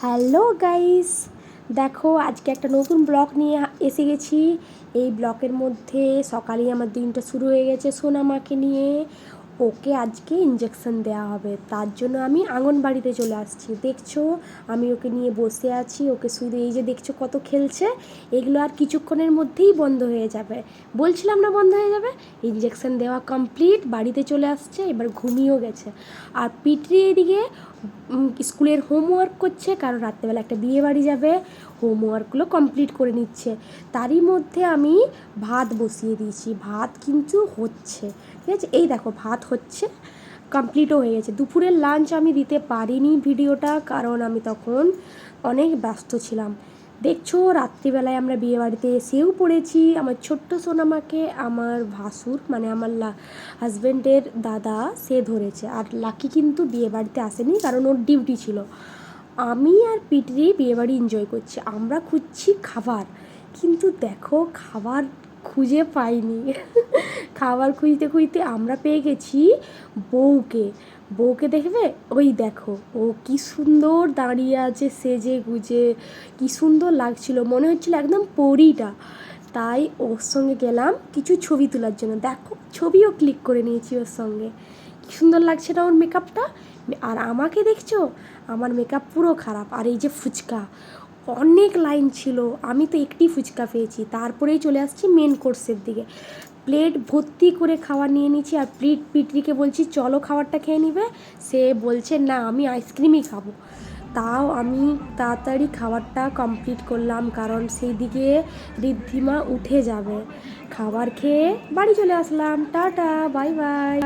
Hello guys, দেখো আজকে একটা নতুন ব্লগ নিয়ে এসে গেছি। এই ব্লকের মধ্যে সকালেই আমার দিনটা শুরু হয়ে গেছে সোনামাকে নিয়ে। ওকে আজকে ইঞ্জেকশন দেওয়া হবে। তার জন্য আমি আঙ্গনবাড়িতে চলে আসছি। দেখছ, আমি ওকে নিয়ে বসে আছি, ওকে শুধু এই যে দেখছ কত খেলছে, এগুলো আর কিছুক্ষণের মধ্যেই বন্ধ হয়ে যাবে। বলছিলাম না বন্ধ হয়ে যাবে? ইঞ্জেকশন দেওয়া কমপ্লিট বাড়িতে চলে আসছে, এবার ঘুমিয়েও গেছে। আর পিটরি এদিকে স্কুলের হোমওয়ার্ক করছে, কারণ রাত্রেবেলা একটা বিয়ে বাড়ি যাবে হোমওয়ার্কগুলো কমপ্লিট করে নিচ্ছে। তারই মধ্যে আমি ভাত বসিয়ে দিয়েছি। ভাত কিন্তু হচ্ছে। ঠিক আছে? এই দেখো, ভাত হচ্ছে কমপ্লিটও হয়ে গেছে। দুপুরের লাঞ্চ আমি দিতে পারিনি ভিডিওটা, কারণ আমি তখন অনেক ব্যস্ত ছিলাম। দেখছ, রাত্রিবেলায় আমরা বিয়ে বাড়িতে এসেও পড়েছি। আমার ছোট্ট সোনামাকে, আমার ভাসুর মানে আমার হাজব্যান্ডের দাদা, সে ধরেছে। আর লাকি কিন্তু বিয়ে বাড়িতে আসেনি, কারণ ওর ডিউটি ছিল। আমি আর পিটরি বিয়ে বাড়ি এনজয় করছি। আমরা খুঁজছি খাবার। কিন্তু দেখো, খাবার খুঁজে পাইনি। খাবার খুঁজতে খুঁজতে আমরা পেয়ে গেছি বউকে। বউকে দেখবে? ওই দেখো, ও কি সুন্দর দাঁড়িয়ে আছে সেজে গুজে। কি সুন্দর লাগছিল, মনে হচ্ছিল একদম পরিটা। তাই ওর সঙ্গে গেলাম কিছু ছবি তোলার জন্য। দেখো, ছবিও ক্লিক করে নিয়েছি ওর সঙ্গে। কি সুন্দর লাগছে না ওর মেকআপটা আর আমাকে দেখছ? আমার মেকআপ পুরো খারাপ। আর এই যে ফুচকা অনেক লাইন ছিল। আমি তো একটি ফুচকা পেয়েছি। তারপরেই চলে আসছি মেন কোর্সের দিকে। প্লেট ভর্তি করে খাবার নিয়ে নিচ্ছি আর প্লেট পিটরিকে বলছি, চলো খাবারটা খেয়ে নিবে? সে বলছে, না, আমি আইসক্রিমই খাব। তাও আমি তাড়াতাড়ি খাবারটা কমপ্লিট করলাম কারণ সেই দিকে ঋদ্ধিমা উঠে যাবে। খাবার খেয়ে বাড়ি চলে আসলাম। Tata bye bye